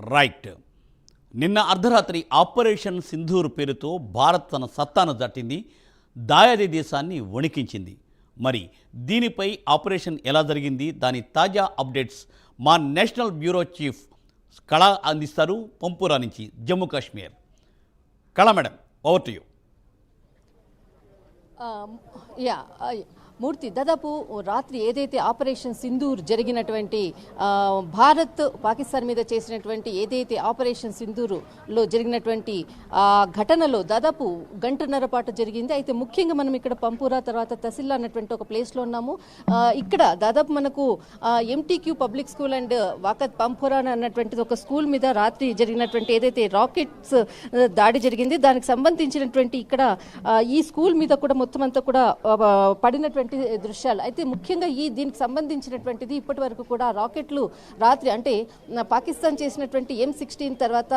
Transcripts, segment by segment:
Right. నిన్న అర్ధరాత్రి operation Sindoor పేరుతో భారత్ తన సత్తాను దాటింది దాయాది దేశాన్ని వణికించింది. మరి దీనిపై ఆపరేషన్ ఎలా జరిగింది? దాని తాజా అప్డేట్స్ మా నేషనల్ బ్యూరో చీఫ్ కళ అందిస్తారు. పంపురా నుంచి Jammu Kashmir. Kala madam over to you. Yeah um, Murthy దాదాపు రాత్రి ఏదైతే ఆపరేషన్ సింధూర్ జరిగినటువంటి భారత్ పాకిస్తాన్ మీద చేసినటువంటి ఏదైతే ఆపరేషన్ సింధూరులో జరిగినటువంటి ఆ ఘటనలో దాదాపు గంటన్నర పాటు జరిగింది. అయితే ముఖ్యంగా మనం ఇక్కడ పంపురా తర్వాత తసిల్లా అన్నటువంటి ఒక ప్లేస్లో ఉన్నాము. ఇక్కడ దాదాపు మనకు ఎంటీక్యూ పబ్లిక్ స్కూల్ అండ్ వాకత్ పంపురా అన్నటువంటిది ఒక స్కూల్ మీద రాత్రి జరిగినటువంటి ఏదైతే రాకెట్స్ దాడి జరిగింది. దానికి సంబంధించినటువంటి ఇక్కడ ఈ స్కూల్ మీద కూడా మొత్తం అంతా కూడా పడినటువంటి ఉన్నటువంటి దృశ్యాలు. అయితే ముఖ్యంగా ఈ దీనికి సంబంధించినటువంటిది ఇప్పటి వరకు కూడా రాకెట్లు రాత్రి అంటే పాకిస్తాన్ చేసినటువంటి ఎం సిక్స్టీన్ తర్వాత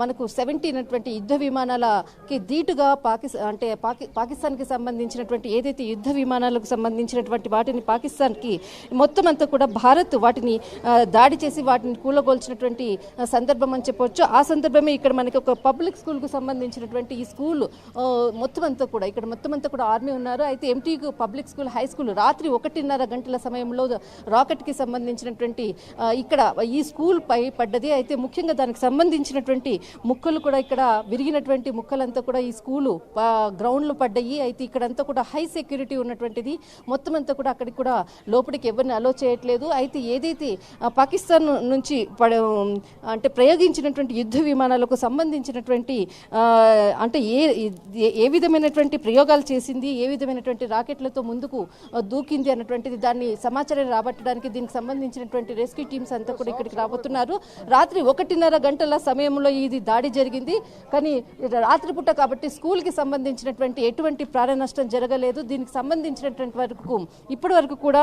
మనకు సెవెంటీన్ అటువంటి యుద్ధ విమానాలకి ధీటుగా పాకిస్తాన్ అంటే పాకి పాకిస్తాన్కి సంబంధించినటువంటి ఏదైతే యుద్ధ విమానాలకు సంబంధించినటువంటి వాటిని పాకిస్తాన్కి మొత్తం అంతా కూడా భారత్ వాటిని దాడి చేసి వాటిని కూలగోల్చినటువంటి సందర్భం అని చెప్పొచ్చు. ఆ సందర్భమే ఇక్కడ మనకి ఒక పబ్లిక్ స్కూల్కు సంబంధించినటువంటి ఈ స్కూల్ మొత్తం అంతా కూడా ఇక్కడ మొత్తం అంతా కూడా ఆర్మీ ఉన్నారు. అయితే MT public school high school రాత్రి ఒకటిన్నర గంటల సమయంలో రాకెట్కి సంబంధించినటువంటి ఇక్కడ ఈ స్కూల్ పై పడ్డది. అయితే ముఖ్యంగా దానికి సంబంధించినటువంటి ముక్కలు కూడా ఇక్కడ విరిగినటువంటి ముక్కలంతా కూడా ఈ స్కూలు గ్రౌండ్లు పడ్డాయి. అయితే ఇక్కడంతా కూడా హై సెక్యూరిటీ ఉన్నటువంటిది. మొత్తం అంతా కూడా అక్కడికి కూడా లోపలికి ఎవరిని అలో చేయట్లేదు. అయితే ఏదైతే పాకిస్తాన్ నుంచి పడ అంటే ప్రయోగించినటువంటి యుద్ధ విమానాలకు సంబంధించినటువంటి అంటే ఏ ఏ- విధమైనటువంటి ప్రయోగాలు చేసింది ఏ విధమైనటువంటి రాకెట్లతో ముందు ముందుకు దూకింది అన్నటువంటిది దాన్ని సమాచారం రాబట్టడానికి దీనికి సంబంధించినటువంటి రెస్క్యూ టీమ్స్ అంతా కూడా ఇక్కడికి రాబోతున్నారు. రాత్రి ఒకటిన్నర గంటల సమయంలో ఇది దాడి జరిగింది. కానీ రాత్రిపూట కాబట్టి స్కూల్కి సంబంధించినటువంటి ఎటువంటి ప్రాణ నష్టం జరగలేదు. దీనికి సంబంధించినటువంటి వరకు ఇప్పటి వరకు కూడా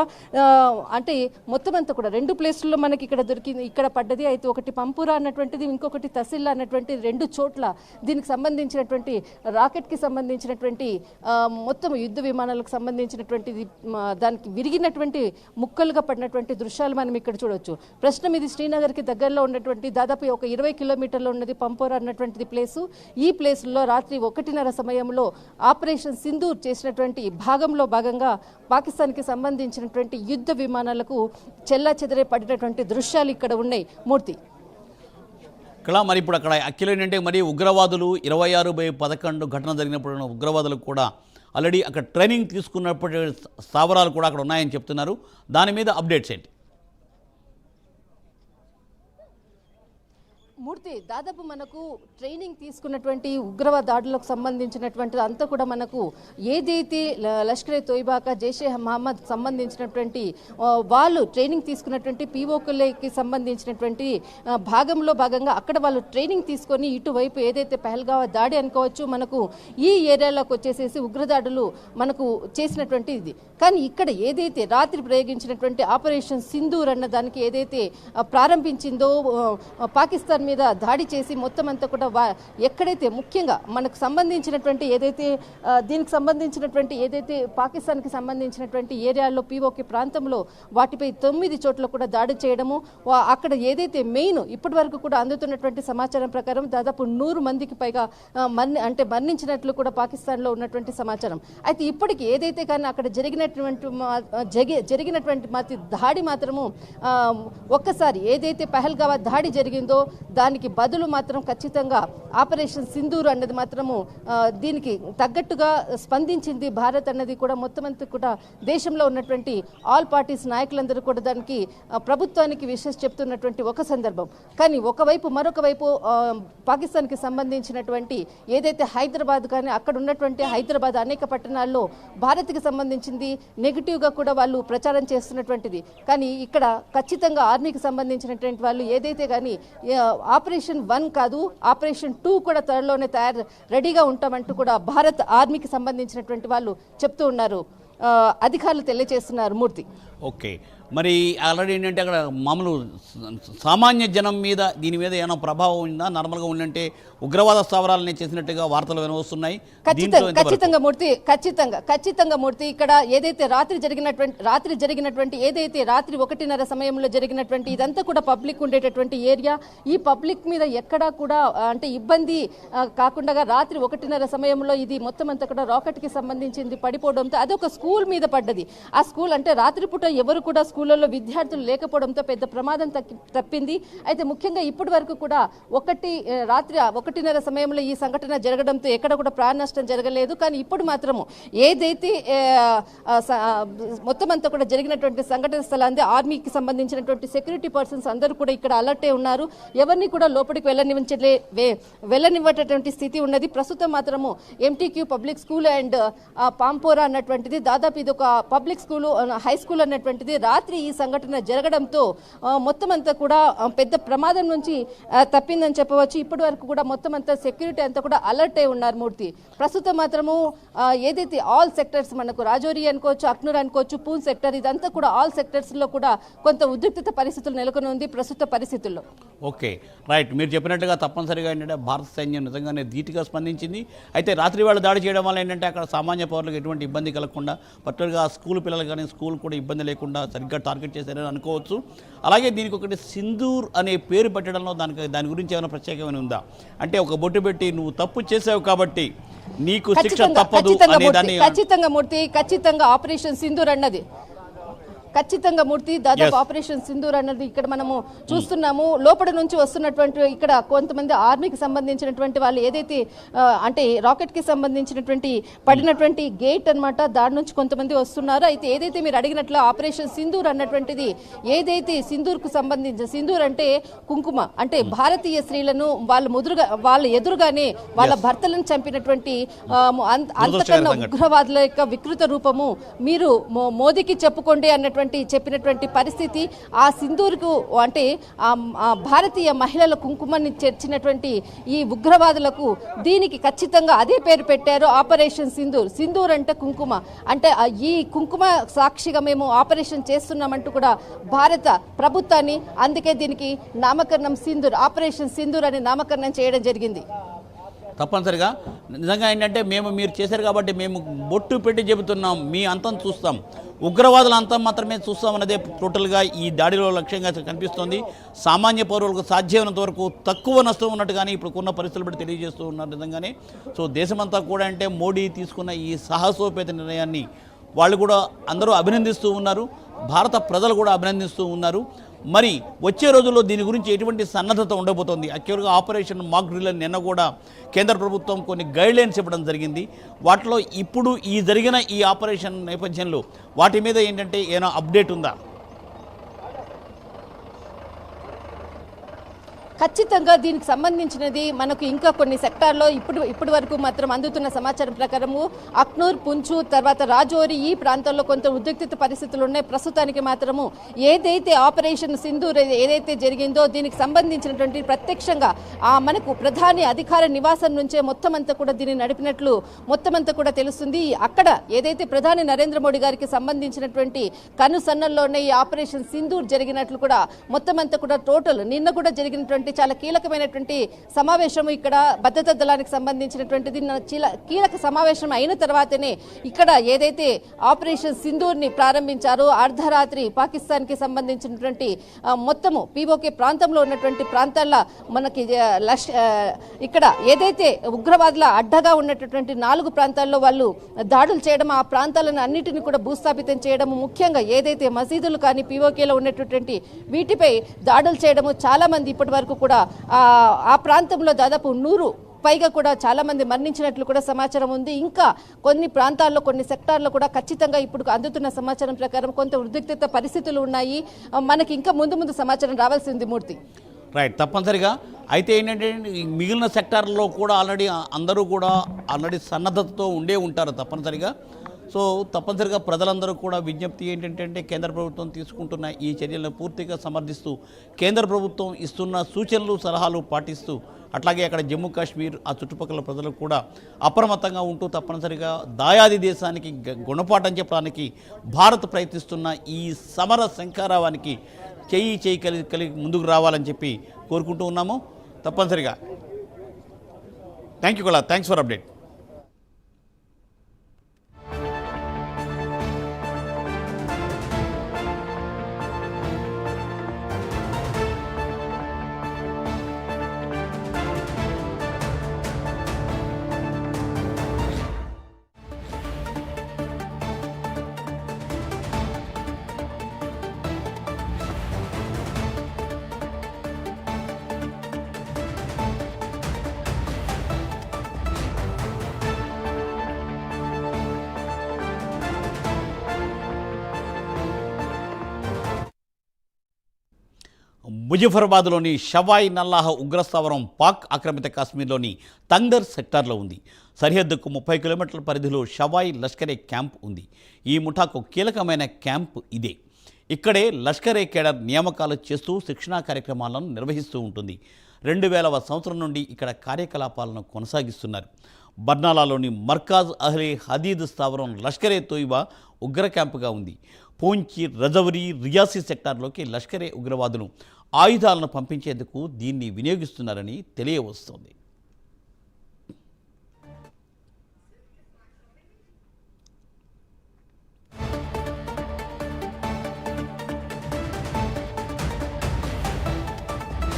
అంటే మొత్తం అంతా కూడా రెండు ప్లేసుల్లో మనకి ఇక్కడ దొరికింది ఇక్కడ పడ్డది. అయితే ఒకటి పంపురా అన్నటువంటిది ఇంకొకటి తసిల్లా అన్నటువంటి రెండు చోట్ల దీనికి సంబంధించినటువంటి రాకెట్కి సంబంధించినటువంటి మొత్తం యుద్ధ విమానాలకు సంబంధించినటువంటి మ, దానికి విరిగినటువంటి ముక్కలుగా పడినటువంటి దృశ్యాలు మనం ఇక్కడ చూడవచ్చు ప్రశ్న ఇది శ్రీనగర్కి దగ్గరలో ఉన్నటువంటి దాదాపు ఒక ఇరవై కిలోమీటర్లో ఉన్నది పంపోరా అన్నటువంటిది ప్లేసు. ఈ ప్లేసుల్లో రాత్రి ఒకటిన్నర సమయంలో ఆపరేషన్ సింధూర్ చేసినటువంటి భాగంలో భాగంగా పాకిస్తాన్కి సంబంధించినటువంటి యుద్ధ విమానాలకు చెల్లా చెదరే పడినటువంటి దృశ్యాలు ఇక్కడ ఉన్నాయి. మూర్తి. కళ మరి ఇప్పుడు అక్కడ అక్కిలో ఏంటంటే మరి ఉగ్రవాదులు ఇరవై ఆరు బై పదకొండు ఘటన జరిగినప్పుడు ఉగ్రవాదులకు కూడా ఆల్రెడీ అక్కడ ట్రైనింగ్ తీసుకున్నప్పటి స్థావరాలు కూడా అక్కడ ఉన్నాయని చెప్తున్నారు. దాని మీద అప్డేట్స్ ఏంటి? మూర్తి దాదాపు మనకు ట్రైనింగ్ తీసుకున్నటువంటి ఉగ్రవాద దాడులకు సంబంధించినటువంటి అంతా కూడా మనకు ఏదైతే ల- లష్కరే తోయిబాక జైషే మహమ్మద్ సంబంధించినటువంటి వాళ్ళు ట్రైనింగ్ తీసుకున్నటువంటి పీఓకులకి సంబంధించినటువంటి భాగంలో భాగంగా అక్కడ వాళ్ళు ట్రైనింగ్ తీసుకొని ఇటువైపు ఏదైతే పెహల్గా దాడి అనుకోవచ్చు మనకు ఈ ఏరియాలోకి వచ్చేసేసి ఉగ్రదాడులు మనకు చేసినటువంటి ఇది. కానీ ఇక్కడ ఏదైతే రాత్రి ప్రయోగించినటువంటి ఆపరేషన్ సింధూర్ అన్న దానికి ఏదైతే ప్రారంభించిందో పాకిస్తాన్ మీద దాడి చేసి మొత్తం అంతా కూడా వా- ఎక్కడైతే ముఖ్యంగా మనకు సంబంధించినటువంటి ఏదైతే దీనికి సంబంధించినటువంటి ఏదైతే పాకిస్తాన్కి సంబంధించినటువంటి ఏరియాలో పీఓకే ప్రాంతంలో వాటిపై తొమ్మిది చోట్ల కూడా దాడి చేయడము అక్కడ ఏదైతే మెయిన్ ఇప్పటి వరకు కూడా అందుతున్నటువంటి సమాచారం ప్రకారం దాదాపు నూరు మందికి పైగా మరణి అంటే మరణించినట్లు కూడా పాకిస్తాన్లో ఉన్నటువంటి సమాచారం. అయితే ఇప్పటికి ఏదైతే కానీ అక్కడ జరిగినటువంటి మా- జరిగినటువంటి మాత్రం దాడి మాత్రము ఒక్కసారి ఏదైతే పహల్గావా దాడి జరిగిందో దానికి బదులు మాత్రం ఖచ్చితంగా ఆపరేషన్ సింధూర్ అన్నది మాత్రము దీనికి తగ్గట్టుగా స్పందించింది భారత్ అన్నది కూడా మొత్తం అంతా కూడా దేశంలో ఉన్నటువంటి ఆల్ పార్టీస్ నాయకులందరూ కూడా దానికి ప్రభుత్వానికి విషెస్ చెప్తున్నటువంటి ఒక సందర్భం. కానీ ఒకవైపు మరొక వైపు పాకిస్తాన్కి సంబంధించినటువంటి ఏదైతే హైదరాబాద్ కానీ అక్కడ ఉన్నటువంటి హైదరాబాద్ అనేక పట్టణాల్లో భారత్కి సంబంధించింది నెగిటివ్గా కూడా వాళ్ళు ప్రచారం చేస్తున్నటువంటిది. కానీ ఇక్కడ ఖచ్చితంగా ఆర్మీకి సంబంధించినటువంటి వాళ్ళు ఏదైతే కానీ ఆపరేషన్ వన్ కాదు ఆపరేషన్ టూ కూడా త్వరలోనే తయారు రెడీగా ఉంటామంటూ కూడా భారత్ ఆర్మీకి సంబంధించినటువంటి వాళ్ళు చెప్తూ ఉన్నారు. అధికారులు తెలియజేస్తున్నారు మూర్తి. ఓకే. మరి ఆల్రెడీ ఏంటంటే అక్కడ మామూలు సామాన్య జనం మీద దీని మీద ఏమైనా ప్రభావం ఉందా? నార్మల్గా ఉందంటే ఉగ్రవాద స్థావరాలని చేసినట్టుగా వార్తలు వినవస్తున్నాయి. ఖచ్చితంగా మూర్తి ఖచ్చితంగా ఖచ్చితంగా మూర్తి. ఇక్కడ ఏదైతే రాత్రి జరిగినటువంటి రాత్రి జరిగినటువంటి ఏదైతే రాత్రి ఒకటిన్నర సమయంలో జరిగినటువంటి ఇదంతా కూడా పబ్లిక్ ఉండేటటువంటి ఏరియా. ఈ పబ్లిక్ మీద ఎక్కడా కూడా అంటే ఇబ్బంది కాకుండా రాత్రి ఒకటిన్నర సమయంలో ఇది మొత్తం అంతా కూడా రాకెట్కి సంబంధించింది పడిపోవడంతో అదొక స్కూల్ మీద పడ్డది. ఆ స్కూల్ అంటే రాత్రిపూట ఎవరు కూడా స్కూళ్ళల్లో విద్యార్థులు లేకపోవడంతో పెద్ద ప్రమాదం తప్పింది. అయితే ముఖ్యంగా ఇప్పటి వరకు కూడా ఒకటి రాత్రి ఒకటిన్నర సమయంలో ఈ సంఘటన జరగడంతో ఎక్కడ కూడా ప్రాణ నష్టం జరగలేదు. కానీ ఇప్పుడు మాత్రము ఏదైతే మొత్తం అంతా కూడా జరిగినటువంటి సంఘటన స్థలాన్ని ఆర్మీకి సంబంధించినటువంటి సెక్యూరిటీ పర్సన్స్ అందరూ కూడా ఇక్కడ అలర్టే ఉన్నారు. ఎవరిని కూడా లోపలికి వెళ్ళనివ్వలే వే- వెళ్ళనివ్వటటువంటి స్థితి ఉన్నది. ప్రస్తుతం మాత్రము MTQ public school and Pampore అన్నటువంటిది. దాదాపు ఇది ఒక పబ్లిక్ స్కూల్ హై స్కూల్ అన్నటువంటిది రాత్రి ఈ సంఘటన జరగడంతో మొత్తం అంతా కూడా పెద్ద ప్రమాదం నుంచి తప్పిందని చెప్పవచ్చు. ఇప్పటి వరకు కూడా మొత్తం అంతా సెక్యూరిటీ అంతా కూడా అలర్ట్ అయి ఉన్నారు మూర్తి. ప్రస్తుతం మాత్రము ఏదైతే ఆల్ సెక్టర్స్ మనకు రాజోరి అనుకోవచ్చు అక్నూర్ అనుకోవచ్చు పూన్ సెక్టర్ ఇదంతా కూడా ఆల్ సెక్టర్స్లో కూడా కొంత ఉద్రిక్తత పరిస్థితులు నెలకొని ఉంది ప్రస్తుత పరిస్థితుల్లో. ఓకే. రైట్. మీరు చెప్పినట్టుగా తప్పనిసరిగా ఏంటంటే భారత సైన్యం నిజంగానే ధీటుగా స్పందించింది. అయితే రాత్రి వాళ్ళు దాడి చేయడం వల్ల ఏంటంటే అక్కడ సామాన్య పౌరులకు ఎటువంటి ఇబ్బంది కలగకుండా పర్టికులర్గా స్కూల్ పిల్లలు కానీ స్కూల్ కూడా ఇబ్బంది లేకుండా సరిగ్గా టార్గెట్ చేశారని అనుకోవచ్చు. అలాగే దీనికి ఒకటి సింధూర్ అనే పేరు పెట్టడంలో దానికి దాని గురించి ఏమైనా ప్రత్యేకమైన ఉందా? అంటే ఒక బొట్టు పెట్టి నువ్వు తప్పు చేసావు కాబట్టి నీకు శిక్ష తప్పదు ఖచ్చితంగా మూర్తి ఖచ్చితంగా ఆపరేషన్ సింధూర్ అన్నది. ఖచ్చితంగా మూర్తి. దాదాపు. ఆపరేషన్ సింధూర్ అన్నది ఇక్కడ మనము చూస్తున్నాము. లోపల నుంచి వస్తున్నటువంటి ఇక్కడ కొంతమంది ఆర్మీకి సంబంధించినటువంటి వాళ్ళు ఏదైతే అంటే రాకెట్కి సంబంధించినటువంటి పడినటువంటి గేట్ అన్నమాట దాని నుంచి కొంతమంది వస్తున్నారు. అయితే ఏదైతే మీరు అడిగినట్లు ఆపరేషన్ సింధూర్ అన్నటువంటిది ఏదైతే సింధూర్కు సంబంధించి సింధూర్ అంటే కుంకుమ అంటే భారతీయ స్త్రీలను వాళ్ళ ముదురుగా వాళ్ళ ఎదురుగానే వాళ్ళ భర్తలను చంపినటువంటి అంతకన్నా. ఉగ్రవాదుల యొక్క వికృత రూపము మీరు మోదీకి చెప్పుకోండి అన్నటువంటి చెప్పినటువంటి పరిస్థితి ఆ సింధూర్కు అంటే భారతీయ మహిళల కుంకుమని చేర్చినటువంటి ఈ ఉగ్రవాదులకు దీనికి ఖచ్చితంగా అదే పేరు పెట్టారు ఆపరేషన్ సింధూర్. సింధూర్ అంటే కుంకుమ. అంటే ఈ కుంకుమ సాక్షిగా మేము ఆపరేషన్ చేస్తున్నామంటూ కూడా భారత ప్రభుత్వాన్ని అందుకే దీనికి నామకరణం సింధూర్ ఆపరేషన్ సింధూర్ అని నామకరణం చేయడం జరిగింది. తప్పనిసరిగా. నిజంగా ఏంటంటే మేము మీరు చేశారు కాబట్టి మేము బొట్టు పెట్టి చెబుతున్నాం. మీ అంతం చూస్తాం. ఉగ్రవాదుల అంతం మాత్రమే చూస్తాం అన్నదే టోటల్గా ఈ దాడిలో లక్ష్యంగా కనిపిస్తోంది. సామాన్య పౌరులకు సాధ్యమైనంత వరకు తక్కువ నష్టం ఉన్నట్టుగానే ఇప్పుడు ఉన్న పరిస్థితులు బట్టి తెలియజేస్తూ ఉన్నారు నిజంగానే. సో దేశమంతా కూడా అంటే మోడీ తీసుకున్న ఈ సాహసోపేత నిర్ణయాన్ని వాళ్ళు కూడా అందరూ అభినందిస్తూ ఉన్నారు. భారత ప్రజలు కూడా అభినందిస్తూ ఉన్నారు. మరి వచ్చే రోజుల్లో దీని గురించి ఎటువంటి సన్నద్ధత ఉండబోతోంది? అక్యూర్గా ఆపరేషన్ మాక్ డ్రిల్ అని నిన్న కూడా కేంద్ర ప్రభుత్వం కొన్ని గైడ్ లైన్స్ ఇవ్వడం జరిగింది. వాటిలో ఇప్పుడు ఈ జరిగిన ఈ ఆపరేషన్ నేపథ్యంలో వాటి మీద ఏంటంటే ఏమైనా అప్డేట్ ఉందా? ఖచ్చితంగా దీనికి సంబంధించినది మనకు ఇంకా కొన్ని సెక్టార్లో ఇప్పుడు ఇప్పటి వరకు మాత్రం అందుతున్న సమాచారం ప్రకారము అక్నూర్ పుంచు తర్వాత రాజోరి ఈ ప్రాంతాల్లో కొంత ఉద్రిక్తత పరిస్థితులు ఉన్నాయి. ప్రస్తుతానికి మాత్రము ఏదైతే ఆపరేషన్ సింధూర్ ఏదైతే జరిగిందో దీనికి సంబంధించినటువంటి ప్రత్యక్షంగా ఆ మనకు ప్రధాని అధికార నివాసం నుంచే మొత్తం అంతా కూడా దీన్ని నడిపినట్లు మొత్తం అంతా కూడా తెలుస్తుంది. అక్కడ ఏదైతే ప్రధాని నరేంద్ర మోడీ గారికి సంబంధించినటువంటి కనుసన్నల్లోనే ఈ ఆపరేషన్ సింధూర్ జరిగినట్లు కూడా మొత్తం అంతా కూడా టోటల్ నిన్న కూడా జరిగినటువంటి చాలా కీలకమైనటువంటి సమావేశం ఇక్కడ భద్రతా దళానికి సంబంధించినటువంటిది. చీల- కీలక సమావేశం అయిన తర్వాతనే ఇక్కడ ఏదైతే ఆపరేషన్ సింధూర్ని ప్రారంభించారో అర్ధరాత్రి పాకిస్తాన్కి సంబంధించినటువంటి మొత్తము పీఓకే ప్రాంతంలో ఉన్నటువంటి ప్రాంతాల్లో మనకి లష్ ఇక్కడ ఏదైతే ఉగ్రవాదుల అడ్డగా ఉన్నటువంటి నాలుగు ప్రాంతాల్లో వాళ్ళు దాడులు చేయడం ఆ ప్రాంతాలను అన్నిటిని కూడా భూస్థాపితం చేయడం ముఖ్యంగా ఏదైతే మసీదులు కానీ పీఓకేలో ఉన్నటువంటి వీటిపై దాడులు చేయడము చాలా మంది ఇప్పటి వరకు కూడా ఆ, ప్రాంతంలో దాదాపు నూరు పైగా కూడా చాలా మంది మరణించినట్లు కూడా సమాచారం ఉంది. ఇంకా కొన్ని ప్రాంతాల్లో కొన్ని సెక్టార్లో కూడా ఖచ్చితంగా ఇప్పుడు అందుతున్న సమాచారం ప్రకారం కొంత ఉద్రిక్తత పరిస్థితులు ఉన్నాయి. మనకి ఇంకా ముందు ముందు సమాచారం రావాల్సి ఉంది మూర్తి. రైట్ తప్పనిసరిగా. అయితే ఏంటంటే మిగిలిన సెక్టార్లో కూడా ఆల్రెడీ అందరూ కూడా ఆల్రెడీ సన్నద్ధతతో ఉండే ఉంటారు తప్పనిసరిగా. సో తప్పనిసరిగా ప్రజలందరూ కూడా విజ్ఞప్తి ఏంటంటే కేంద్ర ప్రభుత్వం తీసుకుంటున్న ఈ చర్యలను పూర్తిగా సమర్థిస్తూ కేంద్ర ప్రభుత్వం ఇస్తున్న సూచనలు సలహాలు పాటిస్తూ అట్లాగే అక్కడ జమ్మూ కాశ్మీర్ ఆ చుట్టుపక్కల ప్రజలు కూడా అప్రమత్తంగా ఉంటూ తప్పనిసరిగా దాయాది దేశానికి గ- గుణపాఠం చెప్పడానికి భారత్ ప్రయత్నిస్తున్న ఈ సమర శంఖారావానికి చేయి చేయి కలిగి కలిగి ముందుకు రావాలని చెప్పి కోరుకుంటూ ఉన్నాము. తప్పనిసరిగా. థ్యాంక్ యూ కూడా థ్యాంక్స్ ఫర్ అప్డేట్ ముజఫరాబాద్లోని షవాయ్ నల్లాహ ఉగ్రస్థావరం పాక్ ఆక్రమిత కాశ్మీర్లోని తంగర్ సెక్టార్లో ఉంది. సరిహద్దుకు ముప్పై కిలోమీటర్ల పరిధిలో షవాయ్ లష్కరే క్యాంప్ ఉంది. ఈ ముఠాకు కీలకమైన క్యాంప్ ఇదే. ఇక్కడే లష్కరే కేడర్ నియామకాలు చేస్తూ శిక్షణా కార్యక్రమాలను నిర్వహిస్తూ ఉంటుంది. రెండు వేలవ సంవత్సరం నుండి ఇక్కడ కార్యకలాపాలను కొనసాగిస్తున్నారు. బర్నాలాలోని మర్కాజ్ అహ్లే హదీద్ స్థావరం లష్కరే తోయిబా ఉగ్ర క్యాంపుగా ఉంది. పూంచి రజౌరి రియాసీ సెక్టార్లోకి లష్కరే ఉగ్రవాదులు ఆయుధాలను పంపించేందుకు దీన్ని వినియోగిస్తున్నారని తెలియవస్తోంది.